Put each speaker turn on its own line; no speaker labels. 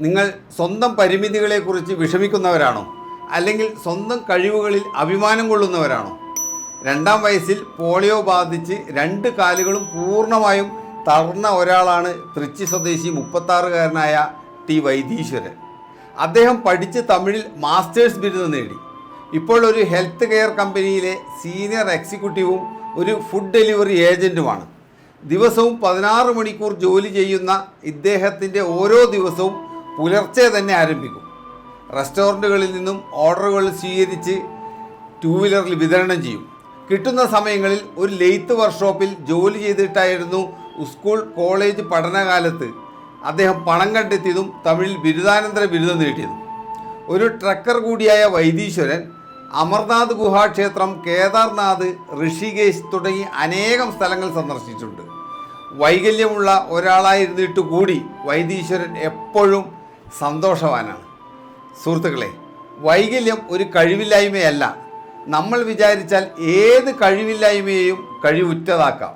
നിങ്ങൾ സ്വന്തം പരിമിതികളെക്കുറിച്ച് വിഷമിക്കുന്നവരാണോ? അല്ലെങ്കിൽ സ്വന്തം കഴിവുകളിൽ അഭിമാനം കൊള്ളുന്നവരാണോ? രണ്ടാം വയസ്സിൽ പോളിയോ ബാധിച്ച് രണ്ട് കാലുകളും പൂർണമായും തളർന്ന ഒരാളാണ് തൃച്ചി സ്വദേശി മുപ്പത്താറുകാരനായ ടി വൈദീശ്വരൻ. അദ്ദേഹം പഠിച്ച് തമിഴിൽ മാസ്റ്റേഴ്സ് ബിരുദം നേടി. ഇപ്പോൾ ഒരു ഹെൽത്ത് കെയർ കമ്പനിയിലെ സീനിയർ എക്സിക്യൂട്ടീവും ഒരു ഫുഡ് ഡെലിവറി ഏജന്റുമാണ് ദിവസവും പതിനാറ് മണിക്കൂർ ജോലി ചെയ്യുന്ന ഇദ്ദേഹത്തിന്റെ ഓരോ ദിവസവും പുലർച്ചെ തന്നെ ആരംഭിക്കും. റെസ്റ്റോറന്റുകളിൽ നിന്നും ഓർഡറുകൾ സ്വീകരിച്ച് ടൂ വീലറിൽ വിതരണം ചെയ്യും. കിട്ടുന്ന സമയങ്ങളിൽ ഒരു ലെയ്ത്ത് വർക്ക്ഷോപ്പിൽ ജോലി ചെയ്തിട്ടായിരുന്നു സ്കൂൾ കോളേജ് പഠനകാലത്ത് അദ്ദേഹം പണം കണ്ടെത്തിയതും തമിഴിൽ ബിരുദാനന്തര ബിരുദം നേടിയതും. ഒരു ട്രക്കർ കൂടിയായ വൈദീശ്വരൻ അമർനാഥ് ഗുഹാക്ഷേത്രം കേദാർനാഥ് ഋഷികേശ് തുടങ്ങി അനേകം സ്ഥലങ്ങൾ സന്ദർശിച്ചിട്ടുണ്ട്. വൈകല്യമുള്ള ഒരാളായിരുന്നിട്ട് കൂടി വൈദീശ്വരൻ എപ്പോഴും സന്തോഷവാനാണ്. സുഹൃത്തുക്കളെ വൈകല്യം ഒരു കഴിവില്ലായ്മയല്ല. നമ്മൾ വിചാരിച്ചാൽ ഏത് കഴിവില്ലായ്മയെയും കഴിവുറ്റതാക്കാം.